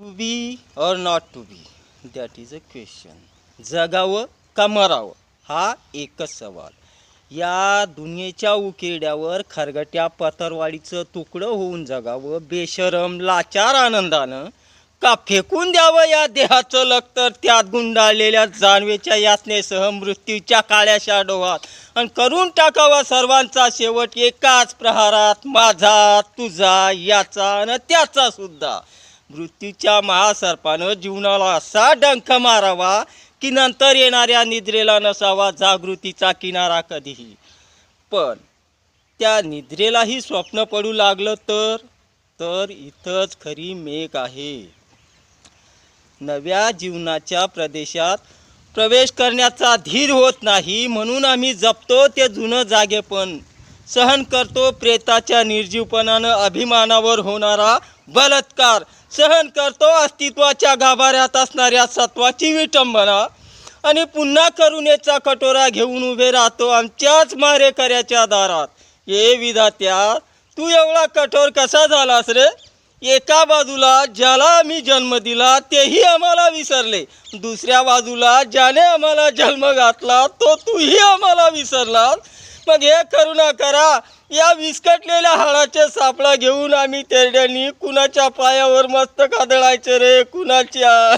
To be or not to be that is a question जगावं का मरावं? हा एकच सवाल. या दुनियेच्या उकिरड्यावर खरगट्या पतरवाडीचं तुकडं होऊन जगावं बेशरम लाचार आनंदानं का फेकून द्यावं या देहाचं लखतर त्यात गुंडाळलेल्या जाणवेच्या यातनेसह मृत्यूच्या काळ्याशा डोहात आणि करून टाकावा सर्वांचा शेवट एकाच प्रहारात माझा तुझा याचा आणि त्याचा सुद्धा. मृत्यूच्या महासर्पानं जीवनाला असा डंख मारावा की नंतर येणाऱ्या निद्रेला नसावा जागृतीचा किनारा कधीही. पण त्या निद्रेलाही स्वप्न पडू लागलं तर तर इथंच खरी मेघ आहे. नव्या जीवनाच्या प्रदेशात प्रवेश करण्याचा धीर होत नाही म्हणून आम्ही जपतो ते जुनं जागेपण. सहन करतो प्रेताच्या निर्जीवपणानं अभिमानावर होणारा बलात्कार. सहन करतो अस्तित्वाच्या गाभाऱ्यात असणाऱ्या सत्वाची विटंबना. आणि पुन्हा करुणेचा कटोरा घेऊन उभे राहतो आमच्याच मारेकऱ्याच्या दारात. हे विधात्या तू एवढा कठोर कसा झालास रे? एका बाजूला ज्याला आम्ही जन्म दिला तेही आम्हाला विसरले. दुसऱ्या बाजूला ज्याने आम्हाला जन्म घातला तो तूही आम्हाला विसरला. मग हे करुणा करा. या विस्कटलेल्या हाडाचे सापळा घेऊन आम्ही तेरड्यांनी कुणाच्या पायावर मस्त कादळायचे रे? कुणाच्या